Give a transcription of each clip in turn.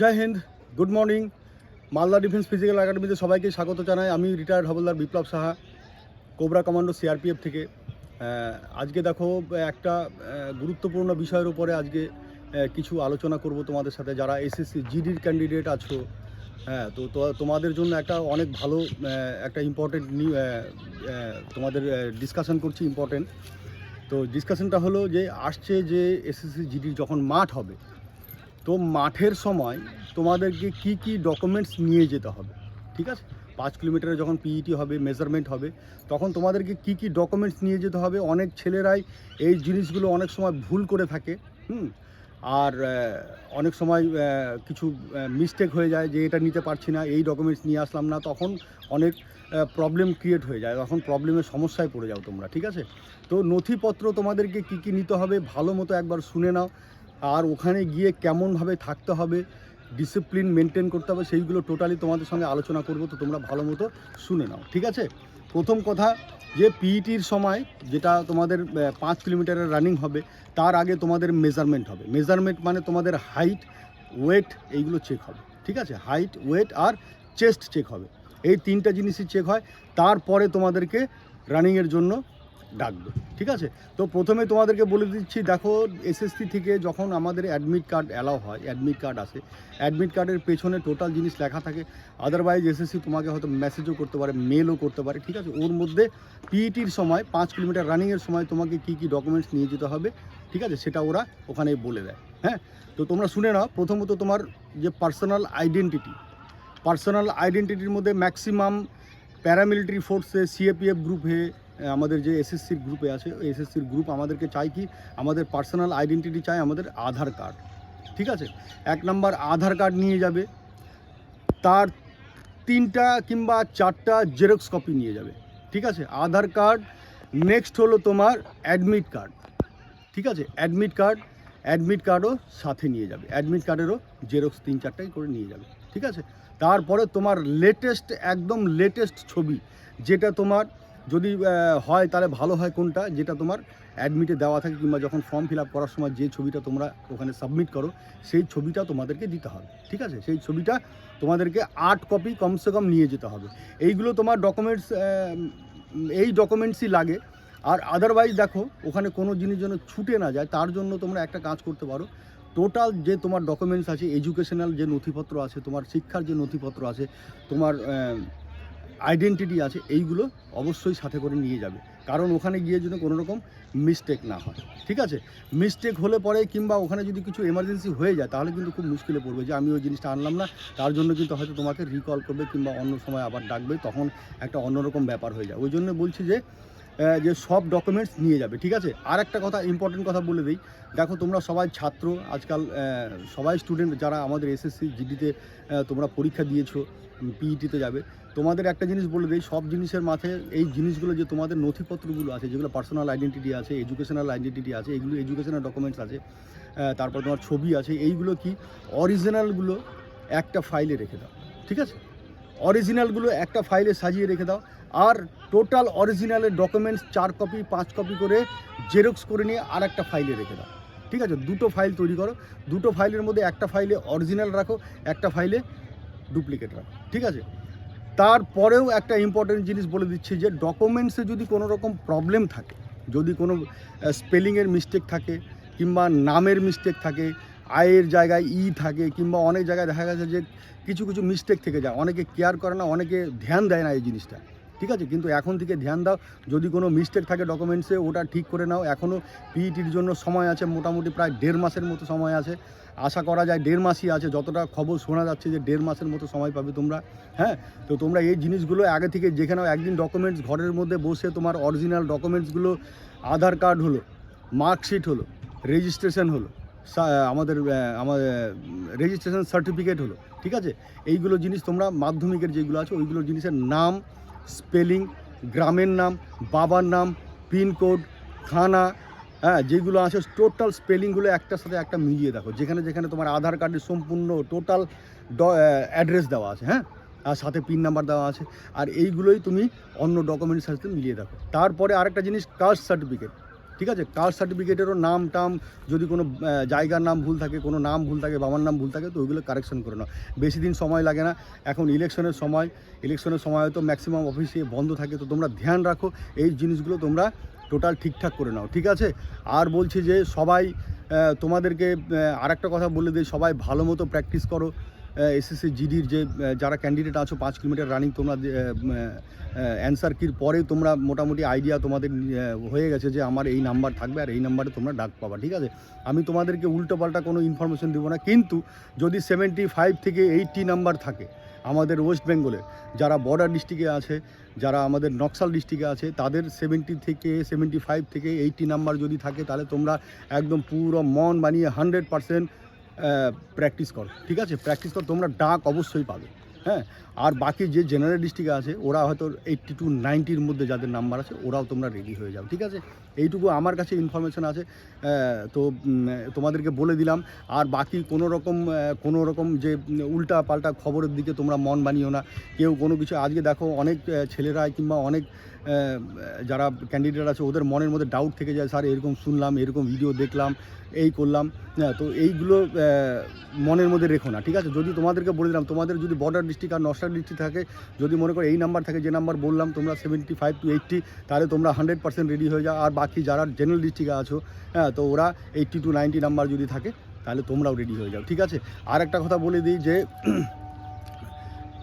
Jai Hind, good morning. Malda defence physical একাডেমিতে সবাইকে স্বাগত জানাই। আমি retired havildar Biplab Saha, cobra commando CRPF থেকে। আজকে দেখো, একটা গুরুত্বপূর্ণ বিষয়ের উপরে আজকে কিছু আলোচনা করব তোমাদের সাথে। যারা এসএসসি জিডির ক্যান্ডিডেট আছো হ্যাঁ তো তোমাদের জন্য একটা অনেক ভালো একটা ইম্পর্টেন্ট নিউ তোমাদের ডিসকাশন করছি ইম্পর্টেন্ট তো ডিসকাশনটা হলো যে, আসছে যে এসএসসি জিডির যখন মাঠ হবে তো মাঠের সময় তোমাদেরকে কি কি ডকুমেন্টস নিয়ে যেতে হবে? ঠিক আছে? পাঁচ কিলোমিটারে যখন পিইটি হবে মেজারমেন্ট হবে, তখন তোমাদেরকে কি কি ডকুমেন্টস নিয়ে যেতে হবে? অনেক ছেলেরাই এই জিনিসগুলো অনেক সময় ভুল করে থাকে, হুম? আর অনেক সময় কিছু মিস্টেক হয়ে যায় যে এটা নিতে পারছি না, এই ডকুমেন্টস নিয়ে আসলাম না, তখন অনেক প্রবলেম ক্রিয়েট হয়ে যায়, তখন প্রবলেমের সমস্যায় পড়ে যাও তোমরা, ঠিক আছে? তো নথিপত্র তোমাদেরকে কি কি নিতে হবে? ভালো মতো একবার শুনে নাও। আর ওখানে গিয়ে কেমনভাবে থাকতে হবে ডিসিপ্লিন মেনটেন করতে হবে, সেইগুলো টোটালি তোমাদের সঙ্গে আলোচনা করব। তো তোমরা ভালো মতো শুনে নাও, ঠিক আছে? প্রথম কথা, যে পিইটির সময় যেটা তোমাদের পাঁচ কিলোমিটারের রানিং হবে, তার আগে তোমাদের মেজারমেন্ট হবে। মেজারমেন্ট মানে তোমাদের হাইট ওয়েট এইগুলো চেক হবে, ঠিক আছে? হাইট ওয়েট আর চেস্ট চেক হবে। এই তিনটা জিনিসই চেক হয়। তারপরে তোমাদেরকে রানিংয়ের জন্য ডাকবে, ঠিক আছে? তো প্রথমে তোমাদেরকে বলে দিচ্ছি, দেখো এসএসসি থেকে যখন আমাদের অ্যাডমিট কার্ড অ্যালাউ হয় অ্যাডমিট কার্ড আসে অ্যাডমিট কার্ডের পেছনে টোটাল জিনিস লেখা থাকে আদারওয়াইজ এসএসসি তোমাকে হয়তো মেসেজও করতে পারে মেলও করতে পারে, ঠিক আছে? ওর মধ্যে পিইটির সময়, পাঁচ কিলোমিটার রানিংয়ের সময় তোমাকে কি কি ডকুমেন্টস নিয়ে যেতে হবে, ঠিক আছে? সেটা ওরা ওখানে বলে দেয় হ্যাঁ? তো তোমরা শুনে নাও, প্রথমত তোমার যে পার্সোনাল আইডেন্টিটি পার্সোনাল আইডেন্টিটির মধ্যে ম্যাক্সিমাম প্যারামিলিটারি ফোর্সে সিএপিএফ গ্রুপে আমাদের যে এসএসসির গ্রুপে আছে এসএসসির গ্রুপ আমাদেরকে চাই কি, আমাদের পার্সোনাল আইডেন্টিটি চাই আমাদের আধার কার্ড ঠিক আছে? এক নাম্বার আধার কার্ড নিয়ে যাবে, তার তিনটা কিংবা চারটা জেরক্স কপি নিয়ে যাবে, ঠিক আছে? আধার কার্ড নেক্সট হলো তোমার অ্যাডমিট কার্ড ঠিক আছে? অ্যাডমিট কার্ড অ্যাডমিট কার্ডও সাথে নিয়ে যাবে অ্যাডমিট কার্ডেরও জেরক্স তিন চারটাই করে নিয়ে যাবে, ঠিক আছে? তারপরে তোমার লেটেস্ট একদম লেটেস্ট ছবি, যেটা তোমার যদি হয় তাহলে ভালো হয় কোনটা? যেটা তোমার অ্যাডমিটে দেওয়া থাকে কিংবা যখন ফর্ম ফিল আপ করার সময় যে ছবিটা তোমরা ওখানে সাবমিট করো, সেই ছবিটা তোমাদেরকে দিতে হবে। ঠিক আছে? সেই ছবিটা তোমাদেরকে আট কপি কমসে কম নিয়ে যেতে হবে। এইগুলো তোমার ডকুমেন্টস এই ডকুমেন্টসই লাগে। আর আদারওয়াইজ দেখো, ওখানে কোনো জিনিস যেন ছুটে না যায়, তার জন্য তোমরা একটা কাজ করতে পারো। টোটাল যে তোমার ডকুমেন্টস আছে এডুকেশনাল যে নথিপত্র আছে, তোমার শিক্ষার যে নথিপত্র আছে, তোমার আইডেন্টিটি আছে, এইগুলো অবশ্যই সাথে করে নিয়ে যাবে। কারণ ওখানে গিয়ে যেন কোনো রকম মিস্টেক না হয়। ঠিক আছে? মিস্টেক হলে পরে কিংবা ওখানে যদি কিছু এমার্জেন্সি হয়ে যায়, তাহলে কিন্তু খুব মুশকিলে পড়বে যে আমি ওই জিনিসটা আনলাম না, তার জন্য কিন্তু হয়তো তোমাকে রিকল করবে কিংবা অন্য সময় আবার ডাকবে, তখন একটা অন্যরকম ব্যাপার হয়ে যায় ওই জন্য বলছি যে যে সব ডকুমেন্টস নিয়ে যাবে, ঠিক আছে? আর একটা কথা ইম্পর্টেন্ট কথা বলে দিই। দেখো, তোমরা সবাই ছাত্র, আজকাল সবাই স্টুডেন্ট যারা আমাদের এসএসসি জিডিতে তোমরা পরীক্ষা দিয়েছ পিইটিতে যাবে। তোমাদের একটা জিনিস বলে দিই, সব জিনিসের মাথায় এই জিনিসগুলো যে তোমাদের নথিপত্রগুলো আছে, যেগুলো পার্সোনাল আইডেন্টিটি আছে এডুকেশনাল আইডেন্টিটি আছে এইগুলো এডুকেশনাল ডকুমেন্টস আছে তারপর তোমার ছবি আছে, এইগুলো কি অরিজিনালগুলো একটা ফাইলে রেখে দাও, ঠিক আছে? অরিজিনালগুলো একটা ফাইলে সাজিয়ে রেখে দাও। আর টোটাল অরিজিনালের ডকুমেন্টস চার কপি, পাঁচ কপি করে জেরক্স করে নিয়ে আর একটা ফাইলে রেখে দাও। ঠিক আছে? দুটো ফাইল তৈরি করো। দুটো ফাইলের মধ্যে একটা ফাইলে অরিজিনাল রাখো, একটা ফাইলে ডুপ্লিকেট রাখো। ঠিক আছে? তারপরেও একটা ইম্পর্টেন্ট জিনিস বলে দিচ্ছি যে ডকুমেন্টসে যদি কোনো রকম প্রবলেম থাকে, যদি কোনো স্পেলিংয়ের মিস্টেক থাকে কিংবা নামের মিস্টেক থাকে আয়ের জায়গায় ই থাকে কিংবা অনেক জায়গায় দেখা গেছে যে কিছু কিছু মিস্টেক থেকে যায়। অনেকে কেয়ার করে না, অনেকে ধ্যান দেয় না এই জিনিসটা। ঠিক আছে? কিন্তু এখন থেকে ধ্যান দাও। যদি কোনো মিস্টেক থাকে ডকুমেন্টসে ওটা ঠিক করে নাও। এখনও পিইটির জন্য সময় আছে, মোটামুটি প্রায় দেড় মাসের মতো সময় আছে। আশা করা যায় দেড় মাসই আছে। যতটা খবর শোনা যাচ্ছে যে দেড় মাসের মতো সময় পাবে তোমরা হ্যাঁ? তো তোমরা এই জিনিসগুলো আগে থেকে দেখে নাও। একদিন ডকুমেন্টস ঘরের মধ্যে বসে তোমার অরিজিনাল ডকুমেন্টসগুলো আধার কার্ড হলো মার্কশিট হলো রেজিস্ট্রেশন হলো। আমাদের আমাদের রেজিস্ট্রেশন সার্টিফিকেট হলো, ঠিক আছে? এইগুলো জিনিস তোমরা মাধ্যমিকের যেগুলো আছে ওইগুলো জিনিসের নাম স্পেলিং গ্রামের নাম, বাবার নাম পিনকোড থানা হ্যাঁ যেগুলো আছে টোটাল স্পেলিংগুলো একটার সাথে একটা মিলিয়ে দেখো। যেখানে যেখানে তোমার আধার কার্ডের সম্পূর্ণ টোটাল অ্যাড্রেস দেওয়া আছে হ্যাঁ? আর সাথে পিন নাম্বার দেওয়া আছে। আর এইগুলোই তুমি অন্য ডকুমেন্টের সাথে মিলিয়ে দেখো। তারপরে আরেকটা জিনিস কাস্ট সার্টিফিকেট ঠিক আছে? কাস্ট সার্টিফিকেটেরও নাম টাম যদি কোনো জায়গার নাম ভুল থাকে, কোনো নাম ভুল থাকে, বাবার নাম ভুল থাকে, তো ওইগুলো কারেকশন করে নাও। বেশি দিন সময় লাগে না। এখন ইলেকশনের সময় ইলেকশনের সময় হয়তো ম্যাক্সিমাম অফিসে বন্ধ থাকে, তো তোমরা ধ্যান রাখো, এই জিনিসগুলো তোমরা টোটাল ঠিকঠাক করে নাও, ঠিক আছে? আর বলছি যে সবাই তোমাদেরকে আর একটা কথা বলে দিই, সবাই ভালো মতো প্র্যাকটিস করো। এসএসসি জিডির যে যারা ক্যান্ডিডেট আছো, পাঁচ কিলোমিটার রানিং তোমরা অ্যান্সার কির পরে তোমরা মোটামুটি আইডিয়া তোমাদের হয়ে গেছে যে আমার এই নাম্বার থাকবে আর এই নাম্বারে তোমরা ডাক পাবা, ঠিক আছে? আমি তোমাদেরকে উল্টো পাল্টা কোনো ইনফরমেশন দেবো না, কিন্তু যদি সেভেন্টি ফাইভ থেকে এইটটি নাম্বার থাকে আমাদের ওয়েস্ট বেঙ্গলে যারা বর্ডার ডিস্ট্রিক্টে আছে, যারা আমাদের নকশাল ডিস্ট্রিক্টে আছে, তাদের সেভেন্টি থেকে সেভেন্টি ফাইভ থেকে এইটটি নাম্বার যদি থাকে, তাহলে তোমরা একদম পুরো মন বানিয়ে হান্ড্রেড পারসেন্ট প্র্যাকটিস কর, ঠিক আছে? প্র্যাকটিস কর, তোমরা ডাক অবশ্যই পাবে হ্যাঁ? আর বাকি যে জেনারেল ডিস্ট্রিক্টে আছে, ওরা হয়তো এইট্টি টু নাইনটির মধ্যে যাদের নাম্বার আছে, ওরাও তোমরা রেডি হয়ে যাও ঠিক আছে? এইটুকু আমার কাছে ইনফরমেশন আছে। তো তোমাদেরকে বলে দিলাম। আর বাকি কোনো রকম কোনো রকম যে উল্টা পাল্টা খবরের দিকে তোমরা মন বানিও না। কেউ কোনো কিছু, আজকে দেখো অনেক ছেলেরা কিংবা অনেক যারা ক্যান্ডিডেট আছে, ওদের মনের মধ্যে ডাউট থেকে যায়, স্যার, এরকম শুনলাম, এরকম ভিডিও দেখলাম, এই করলাম। হ্যাঁ তো এইগুলো মনের মধ্যে রেখো না, ঠিক আছে? যদি তোমাদেরকে বলে দিলাম, তোমাদের যদি বর্ডার ডিস্ট্রিক্ট আর নস্টার ডিস্ট্রিক্ট থাকে, যদি মনে করো এই নাম্বার থাকে, যে নাম্বার বললাম, তোমরা সেভেন্টি ফাইভ টু এইট্টি তাহলে তোমরা হান্ড্রেড পার্সেন্ট রেডি হয়ে যাও। আর বাকি যারা জেনারেল ডিস্ট্রিক্টে আছো হ্যাঁ তো ওরা এইটটি টু নাইনটি নাম্বার যদি থাকে, তাহলে তোমরাও রেডি হয়ে যাও, ঠিক আছে? আর একটা কথা বলে দিই যে,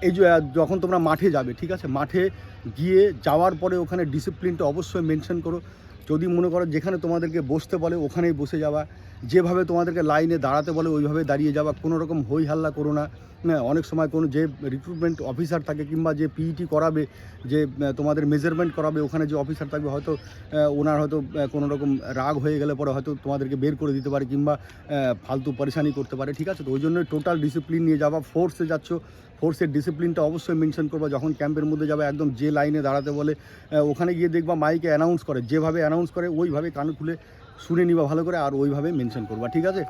এই যে যখন তোমরা মাঠে যাবে, ঠিক আছে? মাঠে গিয়ে যাওয়ার পরে ওখানে ডিসিপ্লিনটা অবশ্যই মেনশন করো। যদি মনে করো যেখানে তোমাদেরকে বসতে বলে, ওখানেই বসে যাওয়া যেভাবে তোমাদেরকে লাইনে দাঁড়াতে বলে, ওইভাবে দাঁড়িয়ে যাওয়া কোনো রকম হই হাল্লা করো না। হ্যাঁ অনেক সময় কোনো যে রিক্রুটমেন্ট অফিসার থাকে কিংবা যে পিইটি করাবে, যে তোমাদের মেজারমেন্ট করাবে, ওখানে যে অফিসার থাকবে, হয়তো ওনার হয়তো কোনো রকম রাগ হয়ে গেলে পরে হয়তো তোমাদেরকে বের করে দিতে পারে কিংবা ফালতু পরেশানি করতে পারে, ঠিক আছে? তো ওই জন্য টোটাল ডিসিপ্লিন নিয়ে যাওয়া ফোর্সে যাচ্ছ। ফোর্সের ডিসিপ্লিনটা অবশ্যই মেনশন করবা, যখন ক্যাম্পের মধ্যে যাবে, একদম যে লাইনে দাঁড়াতে বলে ওখানে গিয়ে দেখবা মাইকে অ্যানাউন্স করে, যেভাবে অ্যানাউন্স করে, ওইভাবে কান খুলে শুনে নিবা ভালো করে আর ওইভাবে মেনশন করবা, ঠিক আছে?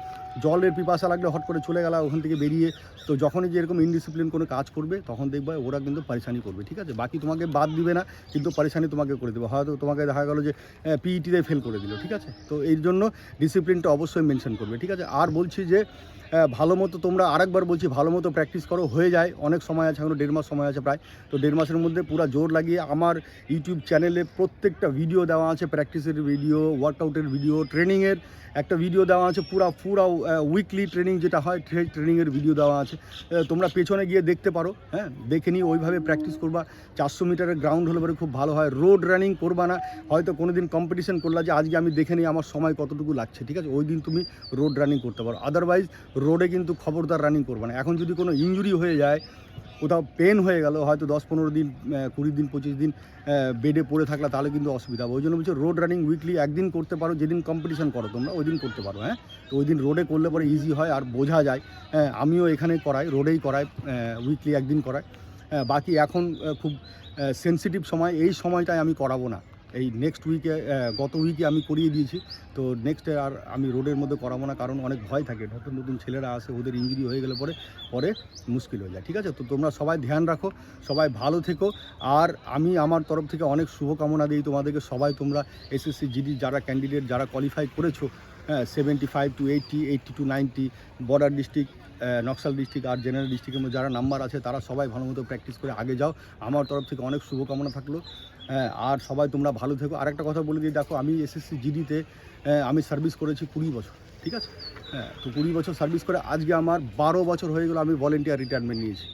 জলের পিপাসা লাগলে হট করে চলে গেলা, ওখান থেকে বেরিয়ে, তো যখনই যে এরকম ইনডিসিপ্লিন কোনো কাজ করবে, তখন দেখবে ওরা কিন্তু পরেশানি করবে, ঠিক আছে? বাকি তোমাকে বাদ দিবে না, কিন্তু পরেশানি তোমাকে করে দেবে। হয়তো তোমাকে দেখা গেলো যে পিইটিতে ফেল করে দিল, ঠিক আছে? তো এই জন্য ডিসিপ্লিনটা অবশ্যই মেনশন করবে, ঠিক আছে? আর বলছি যে ভালো মতো তোমরা আরেকবার বলছি, ভালো মতো প্র্যাকটিস করো, হয়ে যায়। অনেক সময় আছে, এখনও দেড় মাস সময় আছে প্রায়। তো দেড় মাসের মধ্যে পুরো জোর লাগিয়ে আমার ইউটিউব চ্যানেলে প্রত্যেকটা ভিডিও দেওয়া আছে প্র্যাকটিসের ভিডিও ওয়ার্কআউটের ভিডিও ট্রেনিংয়ের একটা ভিডিও দেওয়া আছে, পুরা পুরা উইকলি ট্রেনিং যেটা হয় ট্রেনিংয়ের ভিডিও দেওয়া আছে। তোমরা পেছনে গিয়ে দেখতে পারো হ্যাঁ? দেখে নিয়ে ওইভাবে প্র্যাকটিস করবা। চারশো মিটারের গ্রাউন্ড হলে পরে খুব ভালো হয়। রোড রানিং করবা না। হয়তো কোনো দিন কম্পিটিশন করলা যে, আজকে আমি দেখে নিই আমার সময় কতটুকু লাগছে, ঠিক আছে? ওই দিন তুমি রোড রানিং করতে পারো। আদারওয়াইজ রোডে কিন্তু খবরদার রানিং করবে না। এখন যদি কোনো ইঞ্জুরি হয়ে যায়, কোথাও পেন হয়ে গেল, হয়তো দশ পনেরো দিন কুড়ি দিন, পঁচিশ দিন বেডে পড়ে থাকলে তাহলে কিন্তু অসুবিধা হবে। ওই জন্য বলছি রোড রানিং উইকলি একদিন করতে পারো, যেদিন কম্পিটিশন করো তোমরা, ওই দিন করতে পারো হ্যাঁ? তো ওই দিন রোডে করলে পরে ইজি হয় আর বোঝা যায়। হ্যাঁ আমিও এখানে করাই রোডেই করাই উইকলি একদিন করাই। বাকি এখন খুব সেন্সিটিভ সময়, এই সময়টায় আমি করাবো না। এই নেক্সট উইকে গত উইকে আমি করিয়ে দিয়েছি। তো নেক্সট আর আমি রোডের মধ্যে করাবো না, কারণ অনেক ভয় থাকে। নতুন নতুন ছেলেরা আসে, ওদের ইঞ্জুরি হয়ে গেলে পরে পরে মুশকিল হয়ে যায়, ঠিক আছে? তো তোমরা সবাই ধ্যান রাখো, সবাই ভালো থেকো। আর আমি আমার তরফ থেকে অনেক শুভকামনা দিই তোমাদেরকে। সবাই তোমরা এসএসসি জিডি যারা ক্যান্ডিডেট যারা কোয়ালিফাই করেছ হ্যাঁ seventy five to eighty eighty to ninety border district Naxal district R general ডিস্ট্রিক্টের মধ্যে যারা নাম্বার আছে, তারা সবাই ভালো মতো প্র্যাকটিস করে আগে যাও। আমার তরফ থেকে অনেক শুভকামনা থাকল। আর সবাই তোমরা ভালো থেকো। আর একটা কথা বলে দিই, দেখো, আমি এসএসসি জিডিতে আমি সার্ভিস করেছি কুড়ি বছর, ঠিক আছে? হ্যাঁ তো কুড়ি বছর সার্ভিস করে আজকে আমার বারো বছর হয়ে গেলো আমি ভলেন্টিয়ার রিটায়ারমেন্ট নিয়েছি,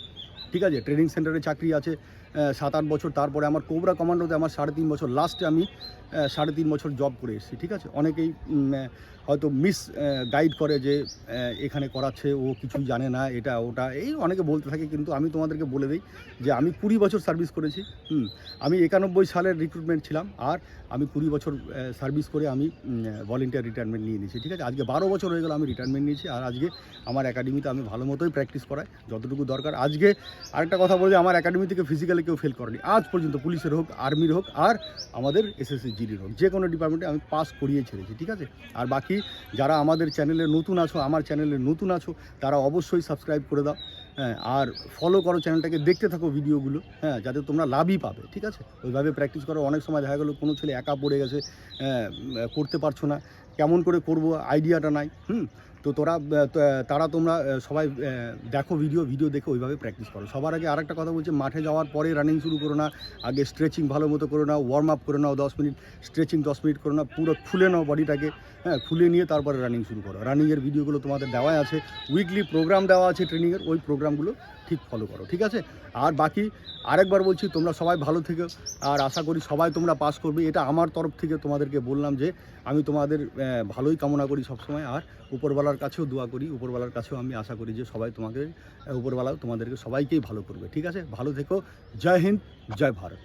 ঠিক আছে? ট্রেনিং সেন্টারে চাকরি আছে সাত আট বছর, তারপরে আমার কোবরা কমান্ডোতে আমার সাড়ে তিন বছর। লাস্টে আমি সাড়ে তিন বছর জব করে এসেছি, ঠিক আছে? অনেকেই হয়তো মিস গাইড করে যে এখানে করাচ্ছে, ও কিছুই জানে না, এটা, ওটা, এই অনেকে বলতে থাকে, কিন্তু আমি তোমাদেরকে বলে দিই যে, আমি কুড়ি বছর সার্ভিস করেছি, হুম? আমি একানব্বই সালের রিক্রুটমেন্ট ছিলাম, আর আমি কুড়ি বছর সার্ভিস করে আমি ভলেন্টিয়ার রিটায়ারমেন্ট নিয়ে নিয়েছি, ঠিক আছে? আজকে বারো বছর হয়ে গেল আমি রিটায়ারমেন্ট নিয়েছি, আর আজকে আমার একাডেমিতে আমি ভালো মতোই প্র্যাকটিস করাই, যতটুকু দরকার। আজকে আরেকটা কথা বলে আমার একাডেমি থেকে ফিজিক্যালি কেউ ফেল করেনি, আজ পর্যন্ত পুলিশের হোক আর্মির হোক, আর আমাদের এসএসসি জিডির হোক যে কোনো ডিপার্টমেন্টে আমি পাস করিয়ে ছেড়েছি, ঠিক আছে? আর বাকি যারা আমাদের চ্যানেলে নতুন আছো, আমার চ্যানেলে নতুন আছো, তারা অবশ্যই সাবস্ক্রাইব করে দাও। হ্যাঁ আর ফলো করো চ্যানেলটাকে দেখতে থাকো ভিডিওগুলো হ্যাঁ যাতে তোমরা লাভই পাবে ঠিক আছে? ওইভাবে প্র্যাকটিস করো অনেক সময় দেখা গেলো কোনো ছেলে একা পড়ে গেছে হ্যাঁ, করতে পারছ না কেমন করে করব আইডিয়াটা নাই হুম? তো তোরা তারা তোমরা সবাই দেখো ভিডিও ভিডিও দেখে ওইভাবে প্র্যাকটিস করো। সবার আগে আরেকটা কথা বলছে মাঠে যাওয়ার পরে রানিং শুরু করো না আগে স্ট্রেচিং ভালো মতো করে নাও ওয়ার্ম আপ করে নাও দশ মিনিট স্ট্রেচিং দশ মিনিট করে নাও পুরো খুলে নাও বডিটাকে হ্যাঁ খুলে নিয়ে তারপরে রানিং শুরু করো। রানিংয়ের ভিডিওগুলো তোমাদের দেওয়াই আছে উইকলি প্রোগ্রাম দেওয়া আছে ট্রেনিংয়ের ওই প্রোগ্রামগুলো ঠিক ফলো করো ঠিক আছে? আর বাকি আরেকবার বলছি তোমরা সবাই ভালো থেকো আর আশা করি সবাই তোমরা পাস করবে। এটা আমার তরফ থেকে তোমাদেরকে বললাম যে আমি তোমাদের ভালোই কামনা করি সবসময়। আর উপরওয়ালার কাছেও দোয়া করি উপরওয়ালার কাছেও আমি আশা করি যে সবাই আহ, উপরওয়ালা তোমাদেরকে সবাইকেই ভালো করবে ঠিক আছে? ভালো থেকো জয় হিন্দ জয় ভারত।